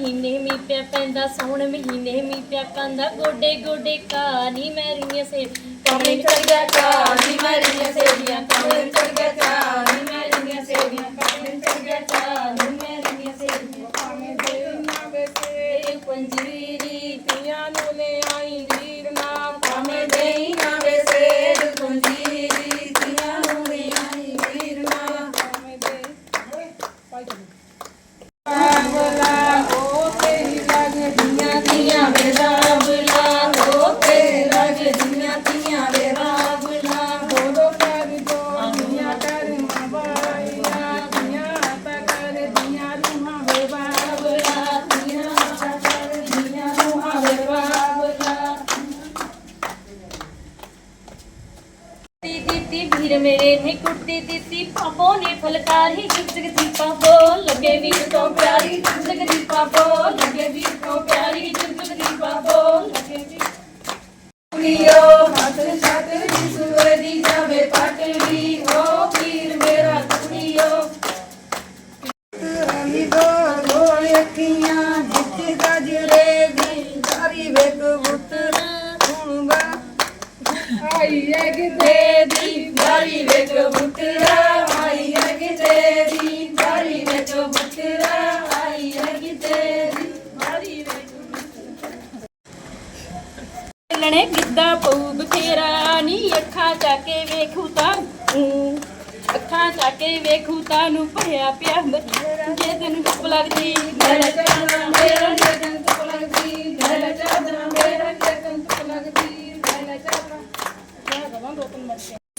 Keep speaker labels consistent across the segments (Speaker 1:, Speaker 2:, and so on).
Speaker 1: ਮਹੀਨੇ ਮੀ ਪਿਆ ਪੈਂਦਾ ਸੌਣ ਮਹੀਨੇ ਮੀ ਪਿਆ ਕੰਦਾ ਗੋਡੇ ਗੋਡੇ ਕਾਨੀ ਮੈਰੀਆਂ ਸੇ
Speaker 2: ਕਮਰੇ ਚੜ ਗਿਆ ਚਾ ਨੀ ਮੇਰੀਆਂ ਸੇਵੀਆਂ ਕਮਰੇ ਚੜ ਗਿਆ ਚਾ ਨੀ ਮੇਰੀਆਂ ਸੇਵੀਆਂ ਕਮਰੇ ਚੜ ਗਿਆ ਚਾ ਨੀ ਮੇਰੀਆਂ ਸੇਵੀਆਂ ਭਾਵੇਂ ਦੇ ਨਾ ਵੇਸੇ ਪੰਜੀਰੀ ਤੀਆਂ ਨੂੰ ਲੈ ਆਈ ਵੀਰ ਨਾ ਭਾਵੇਂ ਦੇ ਨਾ ਵੇਸੇ ਪੰਜੀਰੀ ਤੀਆਂ ਨੂੰ ਲੈ ਆਈ ਵੀਰ ਨਾ ਭਾਵੇਂ ਦੇ ਬਾਬਲਾ ਹੋ ਤੇਰੀ ਲੱਗਦੀਆਂ ਤੀਆਂ ਵੇ ਬਾਬਲਾ ਹੋ ਤੇਰੀ ਲੱਗਦੀਆਂ ਤੀਆਂ ਵੇ ਬਾਬਲਾ ਬੋਲੋ ਕਰ ਦੋ ਦੁਨੀਆ ਕਰ ਮਬਾਈਆ ਤੀਆਂ ਤਾਂ ਕਰ ਦੀਆਂ ਰੂਹਾਂ ਵੇ ਬਾਬਲਾ ਤੀਆਂ ਤਾਂ ਕਰ ਦੀਆਂ ਰੂਹਾਂ ਵੇ ਬਾਬਲਾ
Speaker 1: ਤੀ ਦਿੱਤੀ ਵੀਰ ਮੇਰੇ ਨੇ ਕੁੱਟੀ ਦਿੱਤੀ ਪਾਪੋ ਨੇ ਫਲਕਾਰੀ। ਜਿੰਦਗ ਪਾਪੋ ਲੱਗੇ ਵੀਰ ਤੋਂ ਪਿਆਰੀ। ਜਿੰਦਗ ਦੀ ਪਾਪੋ ਲੱਗੇ ਵੀਰ ਤੋਂ ਪਿਆਰੀ। ਜਿੰਦਗ ਪਾਪੋ ਲੱਗੇ ਵੀਰ।
Speaker 2: ਕੁੜੀਓ, ਹੱਥ ਛੱਤ ਦੀ ਆਈ ਹੈ ਕਿਤੇ ਦੀ ਸਾਰੀ ਵੇਖ ਪੁੱਤਰ ਆਈ ਹੈ ਕਿਤੇ ਦੀ ਸਾਰੀ ਵੇਖ ਪੁੱਤਰ ਆਈ ਹੈ ਕਿਤੇ ਦੀ ਸਾਰੀ ਵੇਖ
Speaker 1: ਲਣੇ ਗਿੱਧਾ ਪਊ ਬਥੇਰਾ, ਨੀ ਅੱਖਾਂ ਚਾ ਕੇ ਵੇਖੂ ਤਾਂ ਅੱਖਾਂ ਚਾ ਕੇ ਵੇਖੂ ਤਾਂ ਨੂੰ, ਭਰਿਆ ਪਿਆ ਬਥੇਰਾ ਜੇ ਤੈਨੂੰ ਚੁੱਪ ਲੱਗਦੀ
Speaker 2: ਮੇਰਾ ਚਾਦਰਾ, ਮੇਰਾ ਜਗਨ ਤੋਂ ਲੱਗਦੀ। ਮੇਰਾ ਚਾਦਰਾ, ਮੇਰਾ ਜਗਨ ਤੋਂ ਲੱਗਦੀ। ਮੇਰਾ ਚਾਦਰਾ।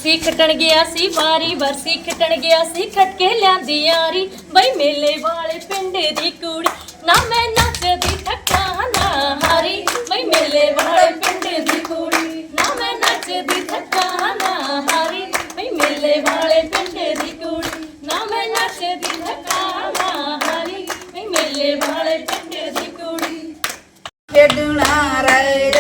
Speaker 1: ਸੀ ਖਟਣ ਗਿਆ ਸੀ ਵਾਰੀ ਵਰਸੀ ਖਟਣ ਗਿਆ ਸੀ, ਖਟ ਕੇ ਲਿਆਂਦੀ ਯਾਰੀ। ਬਈ ਮੇਲੇ ਵਾਲੇ ਪਿੰਡ ਦੀ ਕੁੜੀ, ਨਾ ਮੈਂ ਨੱਚਦੀ ਥੱਕਾਂ ਨਾ ਹਾਰੀ। ਬਈ ਮੇਲੇ ਵਾਲੇ ਪਿੰਡ ਦੀ ਕੁੜੀ, ਨਾ ਮੈਂ ਨੱਚਦੀ ਥੱਕਾਂ ਨਾ ਹਾਰੀ। ਬਈ ਮੇਲੇ ਵਾਲੇ ਪਿੰਡ ਦੀ ਕੁੜੀ, ਨਾ ਮੈਂ ਨੱਚਦੀ ਥੱਕਾਂ ਨਾ ਹਾਰੀ। ਬਈ ਮੇਲੇ ਵਾਲੇ ਪਿੰਡ ਦੀ ਕੁੜੀ।
Speaker 2: ਖੇਡਣਾ ਰਹਿ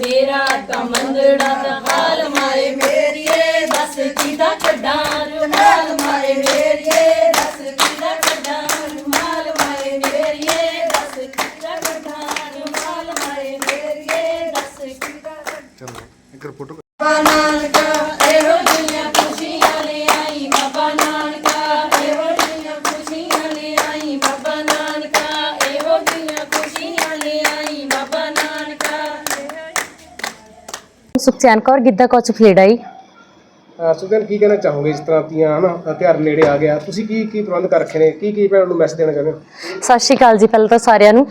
Speaker 2: ਮੇਰਾ ਤਾਂ
Speaker 1: ਮੰਦੜਾ ਦਾ ਹਾਲ ਮਾਏ ਮੇਰੀਏ ਦੱਸ ਕਿਦਾ ਕੱਢਾਂ ਰੁਮਾਲ ਮਾਏ ਮੇਰੀਏ ਦੱਸ ਕਿਦਾ ਕੱਢਾਂ ਰੁਮਾਲ ਮਾਏ ਮੇਰੀਏ ਦੱਸ ਕਿਦਾ ਕੱਢਾਂ ਰੁਮਾਲ ਮਾਏ ਮੇਰੀਏ ਦੱਸ ਕਿਦਾ
Speaker 3: ਚਲੋ ਇੱਕ ਫੋਟੋ
Speaker 4: ਸੁਖਚੈਨ ਕੌਰ ਗਿੱਧਾ ਕੋਚ ਫਲੇੜਾ ਜੀ।
Speaker 5: ਸੁਖਨ ਕੀ ਕਹਿਣਾ ਚਾਹੋਗੇ ਇਸ ਤਰ੍ਹਾਂ ਤੀਆਂ ਹਨਾ ਤਿਉਹਾਰ ਨੇੜੇ ਆ ਗਿਆ। ਤੁਸੀਂ ਕੀ ਕੀ ਪ੍ਰਬੰਧ ਕਰ ਰੱਖੇ ਨੇ? ਕੀ ਕੀ ਭੈਣਾਂ ਨੂੰ ਮੈਸੇਜ ਦੇਣਾ ਚਾਹੁੰਦੇ ਹੋ?
Speaker 4: ਸਤਿ ਸ਼੍ਰੀ ਅਕਾਲ ਜੀ, ਪਹਿਲਾਂ ਤਾਂ ਸਾਰਿਆਂ ਨੂੰ।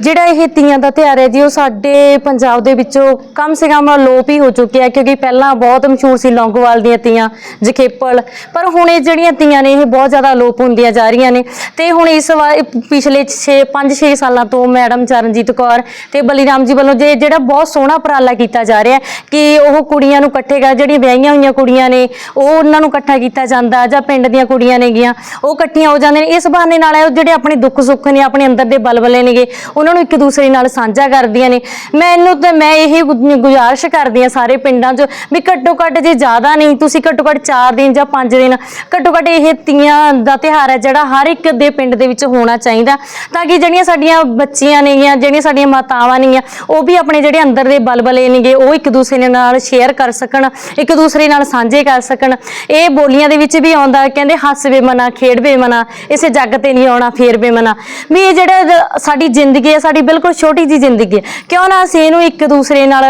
Speaker 4: ਜਿਹੜਾ ਇਹ ਤੀਆਂ ਦਾ ਤਿਉਹਾਰ ਹੈ ਜੀ, ਉਹ ਸਾਡੇ ਪੰਜਾਬ ਦੇ ਵਿੱਚੋਂ ਕਮ ਸੇ ਕਮ ਅਲੋਪ ਹੀ ਹੋ ਚੁੱਕਿਆ ਕਿਉਂਕਿ ਪਹਿਲਾਂ ਬਹੁਤ ਮਸ਼ਹੂਰ ਸੀ ਲੌਂਗੋਵਾਲ ਦੀਆਂ ਤੀਆਂ, ਜਖੇਪਲ। ਪਰ ਹੁਣ ਇਹ ਜਿਹੜੀਆਂ ਤੀਆਂ ਨੇ, ਇਹ ਬਹੁਤ ਜ਼ਿਆਦਾ ਅਲੋਪ ਹੁੰਦੀਆਂ ਜਾ ਰਹੀਆਂ ਨੇ। ਤੇ ਹੁਣ ਇਸ ਵਾਰ ਪਿਛਲੇ 6 5-6 ਸਾਲਾਂ ਤੋਂ ਮੈਡਮ ਚਰਨਜੀਤ ਕੌਰ ਤੇ ਬਲੀਰਾਮ ਜੀ ਵੱਲੋਂ ਜੇ ਜਿਹੜਾ ਬਹੁਤ ਸੋਹਣਾ ਉਪਰਾਲਾ ਕੀਤਾ ਜਾ ਰਿਹਾ ਕਿ ਉਹ ਕੁੜੀਆਂ ਨੂੰ ਇਕੱਠੇ ਕਰ, ਜਿਹੜੀਆਂ ਵਿਆਹੀਆਂ ਹੋਈਆਂ ਕੁੜੀਆਂ ਨੇ, ਉਹ ਉਹਨਾਂ ਨੂੰ ਇਕੱਠਾ ਕੀਤਾ ਜਾਂਦਾ ਜਾਂ ਪਿੰਡ ਦੀਆਂ ਕੁੜੀਆਂ ਨੇਗੀਆਂ, ਉਹ ਇਕੱਠੀਆਂ ਹੋ ਜਾਂਦੀਆਂ ਨੇ। ਇਸ ਬਹਾਨੇ ਨਾਲ ਉਹ ਜਿਹੜੇ ਆਪਣੇ ਦੁੱਖ ਸੁੱਖ ਨੇ, ਆਪਣੇ ਅੰਦਰ ਦੇ ਬਲਬਲੇ ਨੇਗੇ, ਉਹਨਾਂ ਨੂੰ ਇੱਕ ਦੂਸਰੇ ਨਾਲ ਸਾਂਝਾ ਕਰਦੀਆਂ ਨੇ। ਮੈਨੂੰ ਤੇ, ਮੈਂ ਇਹ ਗੁਜ਼ਾਰਿਸ਼ ਕਰਦੀ ਆ ਸਾਰੇ ਪਿੰਡਾਂ 'ਚ ਵੀ ਘੱਟੋ ਘੱਟ ਜੇ ਜ਼ਿਆਦਾ ਨਹੀਂ, ਤੁਸੀਂ ਘੱਟੋ ਘੱਟ 4 ਦਿਨ ਜਾਂ 5 ਦਿਨ, ਘੱਟੋ ਘੱਟ ਇਹ ਤੀਆਂ ਦਾ ਤਿਉਹਾਰ ਹੈ ਜਿਹੜਾ ਹਰ ਇੱਕ ਦੇ ਪਿੰਡ ਦੇ ਵਿੱਚ ਹੋਣਾ ਚਾਹੀਦਾ। ਤਾਂ ਕਿ ਜਿਹੜੀਆਂ ਸਾਡੀਆਂ ਬੱਚੀਆਂ ਨੇਗੀਆਂ, ਜਿਹੜੀਆਂ ਸਾਡੀਆਂ ਮਾਤਾਵਾਂ ਨੇਗੀਆਂ, ਉਹ ਵੀ ਆਪਣੇ ਜਿਹੜੇ ਅੰਦਰ ਦੇ ਬਲਬਲੇ ਨੇਗੇ, ਉਹ ਇੱਕ ਦੂਸਰੇ ਨਾਲ ਸ਼ੇਅਰ ਕਰ ਸਕਣ, ਇੱਕ ਦੂਸਰੇ ਨਾਲ ਸਾਂਝੇ ਸਾਂਝੇ ਕਰ ਸਕਣ। ਇਹ ਬੋਲੀਆਂ ਦੇ ਵਿੱਚ ਵੀ ਆਉਂਦਾ, ਕਹਿੰਦੇ ਹੱਸ ਵੇ ਮਨਾ ਖੇਡ ਵੇ ਮਨਾ, ਇਸੇ ਜੱਗ ਤੇ ਨਹੀਂ ਆਉਣਾ ਫੇਰ ਵੇ ਮਨਾ। ਵੀ ਇਹ ਜਿਹੜਾ ਸਾਡੀ ਜ਼ਿੰਦਗੀ ਹੈ, ਸਾਡੀ ਬਿਲਕੁਲ ਛੋਟੀ ਜੀ ਜ਼ਿੰਦਗੀ ਹੈ। ਕਿਉਂ ਨਾ ਅਸੀਂ ਇਹਨੂੰ ਇੱਕ ਦੂਸਰੇ ਨਾਲ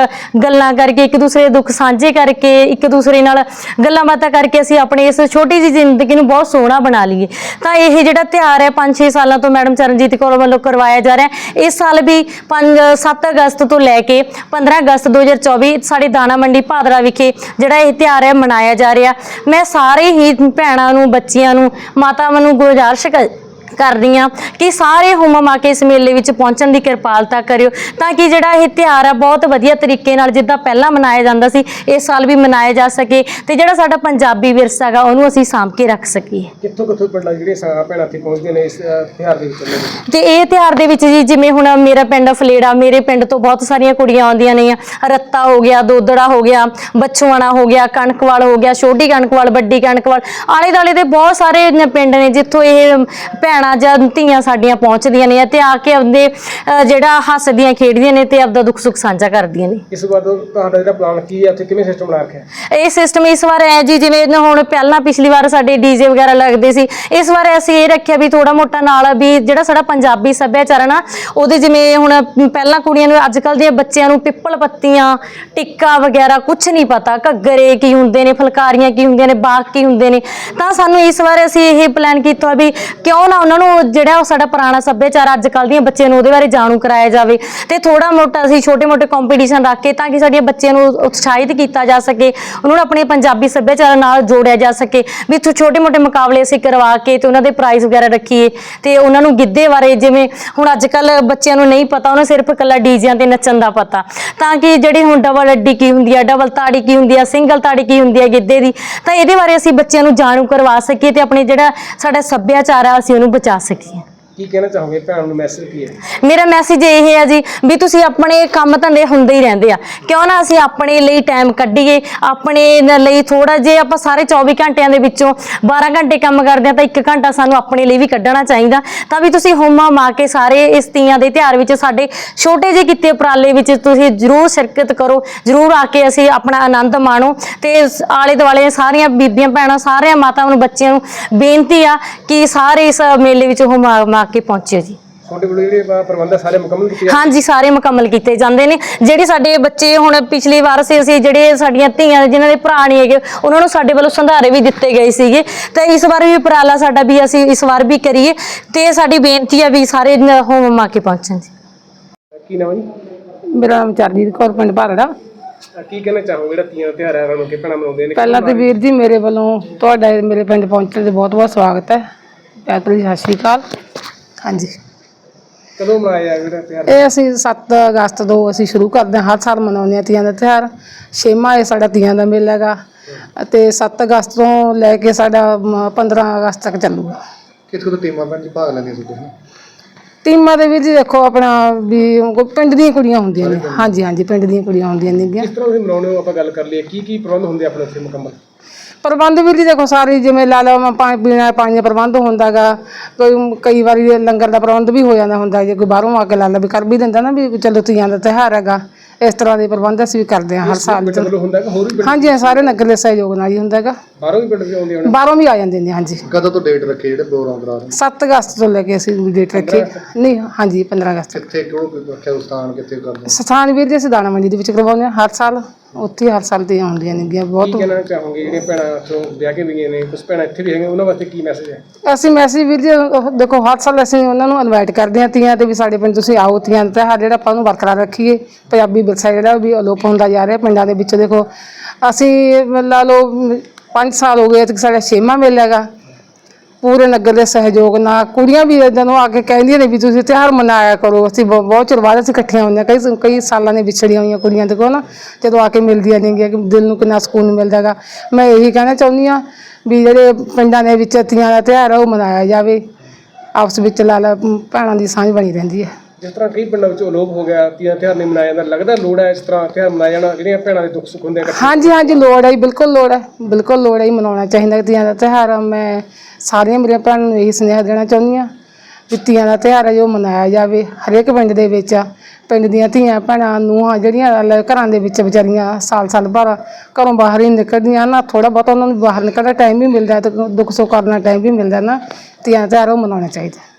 Speaker 4: ਗੱਲਾਂ ਕਰਕੇ, ਇੱਕ ਦੂਸਰੇ ਦੇ ਦੁੱਖ ਸਾਂਝੇ ਕਰਕੇ, ਇੱਕ ਦੂਸਰੇ ਨਾਲ ਗੱਲਾਂ ਬਾਤਾਂ ਕਰਕੇ ਅਸੀਂ ਆਪਣੇ ਇਸ ਛੋਟੀ ਜੀ ਜ਼ਿੰਦਗੀ ਨੂੰ ਬਹੁਤ ਸੋਹਣਾ ਬਣਾ ਲਈਏ। ਤਾਂ ਇਹ ਜਿਹੜਾ ਤਿਉਹਾਰ ਹੈ 5-6 ਸਾਲਾਂ ਤੋਂ ਮੈਡਮ ਚਰਨਜੀਤ ਕੌਰ ਵੱਲੋਂ ਕਰਵਾਇਆ ਜਾ ਰਿਹਾ ਹੈ। ਇਸ ਸਾਲ ਵੀ 5-7 ਅਗਸਤ ਤੋਂ ਲੈ ਕੇ 15 ਅਗਸਤ 2024 ਸਾਡੇ ਦਾਣਾ ਮੰਡੀ ਭਾਦਰਾ ਵਿਖੇ ਜਿਹੜਾ ਇਹ ਤਿਉਹਾਰ ਹੈ ਮਨਾ ਮਨਾਇਆ ਜਾ ਰਿਹਾ। ਮੈਂ ਸਾਰੇ ਹੀ ਭੈਣਾਂ ਨੂੰ ਬੱਚਿਆਂ ਨੂੰ ਮਾਤਾਵਾਂ ਨੂੰ ਗੁਜ਼ਾਰਿਸ਼ ਕਰ ਕਰਦੀ ਹਾਂ ਕਿ ਸਾਰੇ ਹੁਮਮ ਆ ਕੇ ਇਸ ਮੇਲੇ ਵਿੱਚ ਪਹੁੰਚਣ ਦੀ ਕਿਰਪਾਲਤਾ ਕਰਿਓ ਤਾਂ ਕਿ ਜਿਹੜਾ ਇਹ ਤਿਉਹਾਰ ਆ ਬਹੁਤ ਵਧੀਆ ਤਰੀਕੇ ਨਾਲ ਜਿੱਦਾਂ ਪਹਿਲਾਂ ਮਨਾਇਆ ਜਾਂਦਾ ਸੀ ਇਸ ਸਾਲ ਵੀ ਮਨਾਇਆ ਜਾ ਸਕੇ ਤੇ ਜਿਹੜਾ ਸਾਡਾ ਪੰਜਾਬੀ ਵਿਰਸਾ ਹੈਗਾ ਉਹਨੂੰ ਅਸੀਂ ਸਾਂਭ ਕੇ ਰੱਖ ਸਕੀਏ
Speaker 5: ਕਿੱਥੋਂ ਕਿੱਥੋਂ ਪਿੰਡਾਂ ਜਿਹੜੀਆਂ ਸਾਂ ਭੈਣਾਂ ਇੱਥੇ ਪਹੁੰਚਦੀਆਂ ਨੇ ਇਸ ਅ, ਤਿਉਹਾਰ ਦੇ ਵਿੱਚ?
Speaker 4: ਤੇ ਇਹ ਤਿਉਹਾਰ ਦੇ ਵਿੱਚ ਜੀ ਜਿਵੇਂ ਹੁਣ ਮੇਰਾ ਪਿੰਡ ਫਲੇੜਾ ਮੇਰੇ ਪਿੰਡ ਤੋਂ ਬਹੁਤ ਸਾਰੀਆਂ ਕੁੜੀਆਂ ਆਉਂਦੀਆਂ ਨੇ ਰੱਤਾ ਹੋ ਗਿਆ ਦੋਦੜਾ ਹੋ ਗਿਆ ਬੱਚੂਆਣਾ ਹੋ ਗਿਆ ਕਣਕਵਾਲ ਹੋ ਗਿਆ ਛੋਟੀ ਕਣਕਵਾਲ ਵੱਡੀ ਕਣਕਵਾਲ ਆਲੇ ਦਾਲੇ ਦੇ ਬਹੁਤ ਸਾਰੇ ਪਿੰਡ ਨੇ ਜਿੱਥੋਂ ਇਹ ਭੈਣਾਂ ਜਾਂ ਧੀਆਂ ਸਾਡੀਆਂ ਪਹੁੰਚਦੀਆਂ ਨੇ ਤੇ ਆ ਕੇ ਆਪਦੇ ਜਿਹੜਾ ਹੱਸਦੀਆਂ ਖੇਡਦੀਆਂ ਨੇ ਤੇ ਆਪਦਾ ਦੁੱਖ ਸੁੱਖ ਸਾਂਝਾ ਕਰਦੀਆਂ ਨੇ।
Speaker 5: ਇਸ ਵਾਰ ਤੋਂ ਤੁਹਾਡਾ ਜਿਹੜਾ ਪਲਾਨ ਕੀ ਹੈ? ਇੱਥੇ ਕਿਵੇਂ ਸਿਸਟਮ ਬਣਾ ਰੱਖਿਆ?
Speaker 4: ਇਹ ਸਿਸਟਮ ਇਸ ਵਾਰ ਹੈ ਜੀ ਜਿਵੇਂ ਨਾ ਹੁਣ ਪਹਿਲਾਂ ਪਿਛਲੀ ਵਾਰ ਸਾਡੇ ਡੀਜੇ ਵਗੈਰਾ ਲੱਗਦੇ ਸੀ ਇਸ ਵਾਰ ਅਸੀਂ ਇਹ ਰੱਖਿਆ ਵੀ ਥੋੜਾ ਮੋਟਾ ਨਾਲ ਵੀ ਜਿਹੜਾ ਸਾਡਾ ਪੰਜਾਬੀ ਸੱਭਿਆਚਾਰ ਹੈ ਨਾ ਉਹਦੇ ਜਿਵੇਂ ਹੁਣ ਪਹਿਲਾਂ ਕੁੜੀਆਂ ਨੂੰ ਅੱਜ ਕੱਲ ਦੇ ਬੱਚਿਆਂ ਨੂੰ ਪਿੱਪਲ ਪੱਤੀਆਂ ਟਿੱਕਾ ਵਗੈਰਾ ਕੁਝ ਨਹੀਂ ਪਤਾ ਘੱਗਰੇ ਕੀ ਹੁੰਦੇ ਨੇ ਫੁਲਕਾਰੀਆਂ ਕੀ ਹੁੰਦੀਆਂ ਨੇ ਬਾਗ ਕੀ ਹੁੰਦੇ ਨੇ। ਤਾਂ ਸਾਨੂੰ ਇਸ ਵਾਰ ਅਸੀਂ ਇਹ ਪਲਾਨ ਕੀਤਾ ਵੀ ਕਿਉਂ ਨਾ ਉਹਨਾਂ ਨੂੰ ਜਿਹੜਾ ਉਹ ਸਾਡਾ ਪੁਰਾਣਾ ਸੱਭਿਆਚਾਰ ਅੱਜ ਕੱਲ ਦੀਆਂ ਬੱਚਿਆਂ ਨੂੰ ਉਹਦੇ ਬਾਰੇ ਜਾਣੂ ਕਰਾਇਆ ਜਾਵੇ ਤੇ ਥੋੜਾ ਮੋਟਾ ਅਸੀਂ ਛੋਟੇ ਮੋਟੇ ਕੰਪੀਟੀਸ਼ਨ ਰੱਖ ਕੇ ਤਾਂ ਕਿ ਸਾਡੀਆਂ ਬੱਚਿਆਂ ਨੂੰ ਉਤਸ਼ਾਹਿਤ ਕੀਤਾ ਜਾ ਸਕੇ, ਉਹਨਾਂ ਨੂੰ ਆਪਣੇ ਪੰਜਾਬੀ ਸੱਭਿਆਚਾਰ ਨਾਲ ਜੋੜਿਆ ਜਾ ਸਕੇ, ਵੀ ਇੱਥੋਂ ਛੋਟੇ ਮੋਟੇ ਮੁਕਾਬਲੇ ਅਸੀਂ ਕਰਵਾ ਕੇ ਤੇ ਉਹਨਾਂ ਦੇ ਪ੍ਰਾਈਜ਼ ਵਗੈਰਾ ਰੱਖੀਏ ਤੇ ਉਹਨਾਂ ਨੂੰ ਗਿੱਧੇ ਬਾਰੇ ਜਿਵੇਂ ਹੁਣ ਅੱਜ ਕੱਲ ਬੱਚਿਆਂ ਨੂੰ ਨਹੀਂ ਪਤਾ, ਉਹਨਾਂ ਸਿਰਫ ਇਕੱਲਾ ਡੀਜਿਆਂ ਤੇ ਨੱਚਣ ਦਾ ਪਤਾ, ਤਾਂ ਕਿ ਜਿਹੜੀ ਹੁਣ ਡਬਲ ਅੱਡੀ ਕੀ ਹੁੰਦੀ ਆ ਡਬਲ ਤਾੜੀ ਕੀ ਹੁੰਦੀ ਆ ਸਿੰਗਲ ਤਾੜੀ ਕੀ ਹੁੰਦੀ ਆ ਗਿੱਧੇ ਦੀ, ਤਾਂ ਇਹਦੇ ਬਾਰੇ ਅਸੀਂ ਬੱਚਿਆਂ ਨੂੰ ਜਾਣੂ ਕਰਵਾ ਸਕੀਏ ਤੇ ਆਪਣੇ ਜਿਹੜਾ ਸਾਡਾ ਸੱਭਿਆਚਾਰ ਆ, ਅਸੀਂ ਉਹਨੂੰ ਬਚਾ ਸਕੀਏ।
Speaker 5: ਕੀ ਕਹਿਣਾ ਚਾਹੋਗੇ? ਭੈਣਾਂ ਨੂੰ ਮੈਸੇਜ ਕੀ ਹੈ?
Speaker 4: ਮੇਰਾ ਮੈਸੇਜ ਇਹ ਹੈ ਜੀ ਵੀ ਤੁਸੀਂ ਆਪਣੇ ਕੰਮ ਧੰਦੇ ਹੁੰਦੇ ਹੀ ਰਹਿੰਦੇ ਆ। ਕਿਉਂ ਨਾ ਅਸੀਂ ਆਪਣੇ ਲਈ ਟਾਈਮ ਕੱਢੀਏ, ਆਪਣੇ ਨ- ਲਈ ਥੋੜਾ ਜੇ ਆਪਾਂ ਸਾਰੇ 24 ਘੰਟਿਆਂ ਦੇ ਵਿੱਚੋਂ 12 ਘੰਟੇ ਕੰਮ ਕਰਦੇ ਆ ਤਾਂ 1 ਘੰਟਾ ਸਾਨੂੰ ਆਪਣੇ ਲਈ ਵੀ ਕੱਢਣਾ ਚਾਹੀਦਾ। ਤਾਂ ਵੀ ਤੁਸੀਂ ਹੋਮਾ ਮਾ ਕੇ ਸਾਰੇ ਇਸ ਤੀਆਂ ਦੇ ਤਿਉਹਾਰ ਵਿੱਚ ਸਾਡੇ ਛੋਟੇ ਜਿਹੇ ਕੀਤੇ ਉਪਰਾਲੇ ਵਿੱਚ ਤੁਸੀਂ ਜ਼ਰੂਰ ਸ਼ਿਰਕਤ ਕਰੋ, ਜ਼ਰੂਰ ਆ ਕੇ ਅਸੀਂ ਆਪਣਾ ਆਨੰਦ ਮਾਣੋ ਤੇ ਸ- ਆਲੇ ਦੁਆਲੇ ਸਾਰੀਆਂ ਬੀਬੀਆਂ, ਭੈਣਾਂ, ਸਾਰਿਆਂ ਮਾਤਾਵਾਂ ਨੂੰ, ਬੱਚਿਆਂ ਨੂੰ ਬੇਨਤੀ ਆ ਕਿ ਸਾਰੇ ਇਸ ਮੇਲੇ ਵਿੱਚ ਹੋਮਾ ਮਾ ਕੇ ਪਹੁੰਚਿਓ ਜੀ।
Speaker 5: ਤੁਹਾਡੇ ਕੋਲ ਜਿਹੜੇ ਪ੍ਰਬੰਧ ਆ ਸਾਰੇ ਮੁਕੰਮਲ ਕੀਤੇ ਜਾ
Speaker 4: ਹਾਂਜੀ ਸਾਰੇ ਮੁਕੰਮਲ ਕੀਤੇ ਜਾਂਦੇ ਨੇ। ਜਿਹੜੇ ਸਾਡੇ ਬੱਚੇ ਹੁਣ ਪਿਛਲੀ ਵਾਰ ਸੀ ਅਸੀਂ ਜਿਹੜੇ ਸਾਡੀਆਂ ਧੀਆਂ ਜਿਨ੍ਹਾਂ ਦੇ ਭਰਾ ਨਹੀਂ ਹੈਗੇ ਉਹਨਾਂ ਨੂੰ ਸਾਡੇ ਵੱਲੋਂ ਸੰਧਾਰੇ ਵੀ ਦਿੱਤੇ ਗਏ ਸੀਗੇ। ਤੇ ਇਸ ਵਾਰ ਵੀ ਉਪਰਾਲਾ ਸਾਡਾ ਵੀ ਅਸੀਂ ਇਸ ਵਾਰ ਵੀ ਕਰੀਏ। ਤੇ ਸਾਡੀ ਬੇਨਤੀ ਆ ਵੀ ਸਾਰੇ ਨ- ਹੋਮ ਮਾ ਕੇ ਪਹੁੰਚਣ ਜੀ।
Speaker 5: ਕੀ ਨਾਮ ਹੈ ਜੀ?
Speaker 3: ਮੇਰਾ ਨਾਮ ਚਰਨਜੀਤ ਕੌਰ ਪਿੰਡ ਭਾਰੜਾ।
Speaker 5: ਅ, ਕੀ ਕਹਿਣਾ ਚਾਹੋਗੇ? ਜਿਹੜਾ ਤੀਆਂ ਦਾ ਤਿਉਹਾਰ ਹੈ ਰਣ ਕੇ ਭੈਣਾਂ ਮਨਾਉਂਦੇ ਨੇ
Speaker 3: ਪਹਿਲਾਂ ਤੇ ਵੀਰ ਜੀ ਮੇਰੇ ਵੱਲੋਂ ਤੁਹਾਡਾ ਮੇਰੇ ਪਿੰਡ ਪਹੁੰਚਣ ਤੇ ਬਹੁਤ ਬਹੁਤ ਸਵਾਗਤ ਹੈ। ਪਿਆਰ ਜੀ ਸਤਿ ਸ਼੍ਰੀ ਅਕਾਲ। ਹਾਂਜੀ।
Speaker 5: ਕਦੋਂ ਮਨਾਇਆ ਜਿਹੜਾ ਤਿਉਹਾਰ?
Speaker 3: ਇਹ ਅਸੀਂ 7 ਅਗਸਤ ਤੋਂ ਅਸੀਂ ਸ਼ੁਰੂ ਕਰਦੇ ਹਾਂ ਹਰ ਸਾਲ ਮਨਾਉਂਦੇ ਹਾਂ ਤੀਆਂ ਦਾ ਤਿਉਹਾਰ। ਛੇਵਾਂ ਇਹ ਸਾਡਾ ਤੀਆਂ ਦਾ ਮੇਲਾ ਹੈਗਾ ਅਤੇ 7 ਅਗਸਤ ਤੋਂ ਲੈ ਕੇ ਸਾਡਾ ਮ, 15 ਅਗਸਤ ਤੱਕ ਚੱਲੂਗਾ।
Speaker 5: ਕਿੱਥੋਂ ਤੋਂ ਟੀਮਾਂ ਭੈਣ ਜੀ ਭਾਗ ਲੈਂਦੀਆਂ ਸੀ ਤੁਸੀਂ
Speaker 3: ਟੀਮਾਂ ਦੇ ਜੀ ਦੇਖੋ ਆਪਣਾ ਵੀ ਪਿੰਡ ਦੀਆਂ ਕੁੜੀਆਂ ਹੁੰਦੀਆਂ ਨੇ। ਹਾਂਜੀ ਹਾਂਜੀ ਪਿੰਡ ਦੀਆਂ ਕੁੜੀਆਂ ਹੁੰਦੀਆਂ ਨੇਗੀਆਂ।
Speaker 5: ਕਿਸ ਤਰ੍ਹਾਂ ਤੁਸੀਂ ਮਨਾਉਂਦੇ ਹੋ ਆਪਾਂ ਗੱਲ ਕਰ ਲਈਏ ਕੀ ਕੀ ਪ੍ਰਬੰਧ ਹੁੰਦੇ ਆਪਣੇ ਉੱਥੇ ਮੁਕੰਮਲ?
Speaker 3: ਪ੍ਰਬੰਧ ਵੀ ਜੀ ਦੇਖੋ ਸਾਰੇ ਜਿਵੇਂ ਲਾ ਲਓ ਪਾਣੀ ਪੀਣ ਵਾਲੇ ਪਾਣੀ ਦਾ ਪ੍ਰਬੰਧ ਹੁੰਦਾਗਾ ਕੋਈ ਕਈ ਵਾਰੀ ਲੰਗਰ ਦਾ ਪ੍ਰਬੰਧ ਵੀ ਹੋ ਜਾਂਦਾ ਹੁੰਦਾ ਜੇ ਕੋਈ ਬਾਹਰੋਂ ਆ ਕੇ ਲਾ ਲਓ ਵੀ ਕਰ ਵੀ ਦਿੰਦਾ ਨਾ ਵੀ ਚਲੋ ਤੀਆਂ ਦਾ ਤਿਉਹਾਰ ਹੈਗਾ। ਇਸ ਤਰ੍ਹਾਂ ਦੇ ਪ੍ਰਬੰਧ ਅਸੀਂ ਵੀ ਕਰਦੇ ਹਾਂ ਹਰ ਸਾਲ
Speaker 5: ਵੱਲੋਂ ਹੁੰਦਾ ਕਿ ਹੋਰ ਵੀ ਪਿੰਡ?
Speaker 3: ਹਾਂਜੀ ਇਹ ਸਾਰੇ ਨਗਰ ਦੇ ਸਹਿਯੋਗ ਨਾਲ ਹੀ ਹੁੰਦਾ ਹੈਗਾ।
Speaker 5: ਬਾਹਰੋਂ ਵੀ ਪਿੰਡ ਦੇ ਆਉਂਦੇ ਹੋਣੇ?
Speaker 3: ਬਾਹਰੋਂ ਵੀ ਆ ਜਾਂਦੇ ਨੇ ਹਾਂਜੀ।
Speaker 6: ਕਦੋਂ ਤੋਂ ਡੇਟ ਰੱਖੇ ਜਿਹੜੇ ਪ੍ਰੋਗਰਾਮ ਦੌਰਾਨ?
Speaker 3: 7 ਅਗਸਤ ਤੋਂ ਲੈ ਕੇ ਅਸੀਂ ਡੇਟ ਰੱਖੀ। ਨਹੀਂ ਹਾਂਜੀ 15 ਅਗਸਤ ਤੱਕ।
Speaker 6: ਕਿੱਥੇ ਕਿਹੜਾ ਕੋਈ ਰੱਖਿਆ ਸਥਾਨ ਕਿੱਥੇ ਕਰਦੇ
Speaker 3: ਸਥਾਨ ਵੀਰ ਜੀ ਅਸੀਂ ਦਾਣਾ ਮੰਡੀ ਦੇ ਵਿੱਚ ਕਰਵਾਉਂਦੇ ਹਾਂ। ਹਰ ਸਾਲ ਉੱਥੇ ਹਰ ਸਾਲ ਤੇ ਆਉਂਦੀਆਂ ਨੇਗੀਆਂ
Speaker 5: ਕੀ
Speaker 3: ਬਹੁਤ
Speaker 5: ਕਹਿਣਾ ਚਾਹੋਗੇ? ਜਿਹੜੀਆਂ ਭੈਣਾਂ ਤੋਂ ਵਿਆਹ ਕੇ ਵੀ ਨੇ ਕੁਝ ਭੈਣਾਂ ਇੱਥੇ ਵੀ ਹੈਗੀਆਂ ਉਹਨਾਂ ਵਾਸਤੇ ਕੀ ਮੈਸੇਜ ਹੈ?
Speaker 3: ਅਸੀਂ ਮੈਸੇਜ ਵੀਰ ਜੀ ਦੇਖੋ ਹਰ ਸਾਲ ਅਸੀਂ ਉਹਨਾਂ ਨੂੰ ਇਨਵਾਈਟ ਕਰਦੇ ਹਾਂ ਤੀਆਂ ਤੇ ਵੀ ਸਾਡੇ ਪਿੰਡ ਤੁਸੀਂ ਆਓ ਤੀਆਂ ਦਾ ਤਿਉਹਾਰ ਜਿਹੜਾ ਆਪਾਂ ਨੂੰ ਬਰਕਰਾਰ ਰੱਖੀਏ ਪੰਜਾਬੀ ਵਿਰਸਾ ਜਿਹੜਾ ਉਹ ਵੀ ਅਲੋਪ ਹੁੰਦਾ ਜਾ ਰਿਹਾ ਪਿੰਡਾਂ ਦੇ ਵਿੱਚ, ਦੇਖੋ, ਅਸੀਂ ਲਾ ਲਓ 5 ਸਾਲ ਹੋ ਗਏ ਤੇ ਸਾਡਾ ਛੇਵਾਂ ਮੇਲਾ ਹੈਗਾ। ਪੂਰੇ ਨਗਰ ਦੇ ਸਹਿਯੋਗ ਨਾਲ, ਕੁੜੀਆਂ ਵੀ ਜਦੋਂ ਆ ਕੇ ਕਹਿੰਦੀਆਂ ਨੇ ਵੀ ਤੁਸੀਂ ਤਿਉਹਾਰ ਮਨਾਇਆ ਕਰੋ, ਅਸੀਂ ਬਹੁ- ਬਹੁਤ ਚਿਰ ਬਾਅਦ ਅਸੀਂ ਇਕੱਠੀਆਂ ਹੋਈਆਂ ਕਈ ਕਈ ਸਾਲਾਂ ਨੇ ਵਿਛੜੀਆਂ ਹੋਈਆਂ ਕੁੜੀਆਂ ਦੇ ਕੋਲ ਨਾ, ਜਦੋਂ ਆ ਕੇ ਮਿਲਦੀਆਂ ਨੇਗੀਆਂ ਕਿ ਦਿਲ ਨੂੰ ਕਿੰਨਾ ਸਕੂਨ ਮਿਲਦਾ ਹੈਗਾ। ਮੈਂ ਇਹੀ ਕਹਿਣਾ ਚਾਹੁੰਦੀ ਆ ਵੀ ਜਿਹੜੇ ਪਿੰਡਾਂ ਦੇ ਵਿੱਚ ਤੀਆਂ ਦਾ ਤਿਉਹਾਰ ਆ, ਉਹ ਮਨਾਇਆ ਜਾਵੇ। ਆਪਸ ਵਿੱਚ ਲਾ ਲਾ, ਭੈਣਾਂ ਦੀ ਸਾਂਝ ਬਣੀ ਰਹਿੰਦੀ ਹੈ।
Speaker 5: ਜਿਸ ਤਰ੍ਹਾਂ ਕਈ ਪਿੰਡਾਂ ਵਿੱਚ ਅਲੋਪ ਹੋ ਗਿਆ ਤੀਆਂ ਤਿਉਹਾਰ ਨਹੀਂ ਮਨਾਇਆ ਜਾਂਦਾ ਲੱਗਦਾ ਲੋੜ ਹੈ ਇਸ ਤਰ੍ਹਾਂ ਤਿਉਹਾਰ ਮਨਾਇਆ ਜਾਣਾ ਜਿਹੜੀਆਂ ਭੈਣਾਂ ਦੇ ਦੁੱਖ ਸੁੱਖ ਹੁੰਦੇ ਆ
Speaker 3: ਹਾਂਜੀ ਹਾਂਜੀ ਲੋੜ ਹੈ ਜੀ, ਬਿਲਕੁਲ ਲੋੜ ਹੈ ਬਿਲਕੁਲ ਲੋੜ ਹੈ ਜੀ, ਮਨਾਉਣਾ ਚਾਹੀਦਾ ਤੀਆਂ ਦਾ ਤਿਉਹਾਰ। ਮੈਂ ਸਾਰੀਆਂ ਮੇਰੀਆਂ ਭੈਣਾਂ ਨੂੰ ਇਹੀ ਸੁਨੇਹਾ ਦੇਣਾ ਚਾਹੁੰਦੀ ਹਾਂ ਵੀ ਤੀਆਂ ਦਾ ਤਿਉਹਾਰ ਹੈ ਜੋ ਮਨਾਇਆ ਜਾਵੇ ਹਰੇਕ ਪਿੰਡ ਦੇ ਵਿੱਚ ਪਿੰਡ ਦੀਆਂ ਧੀਆਂ ਭੈਣਾਂ ਨੂੰਹਾਂ ਜਿਹੜੀਆਂ ਲੈ ਘਰਾਂ ਦੇ ਵਿੱਚ ਵਿਚਾਰੀਆਂ ਸਾਲ ਸਾਲ ਭਰ ਘਰੋਂ ਬਾਹਰ ਹੀ ਨਿਕਲਦੀਆਂ ਨਾ ਥੋੜਾ ਬਹੁਤ ਉਹਨਾਂ ਨੂੰ ਬਾਹਰ ਨਿਕਲਣ ਦਾ ਟਾਈਮ ਵੀ ਮਿਲਦਾ ਤੇ ਦੁੱਖ ਸੁੱਖ ਕਰਨ ਦਾ ਟਾਈਮ ਵੀ ਮਿਲਦਾ ਨਾ ਤੀਆਂ ਦਾ ਤਿਉਹਾਰ ਉਹ ਮਨਾਉਣਾ ਚਾਹੀਦਾ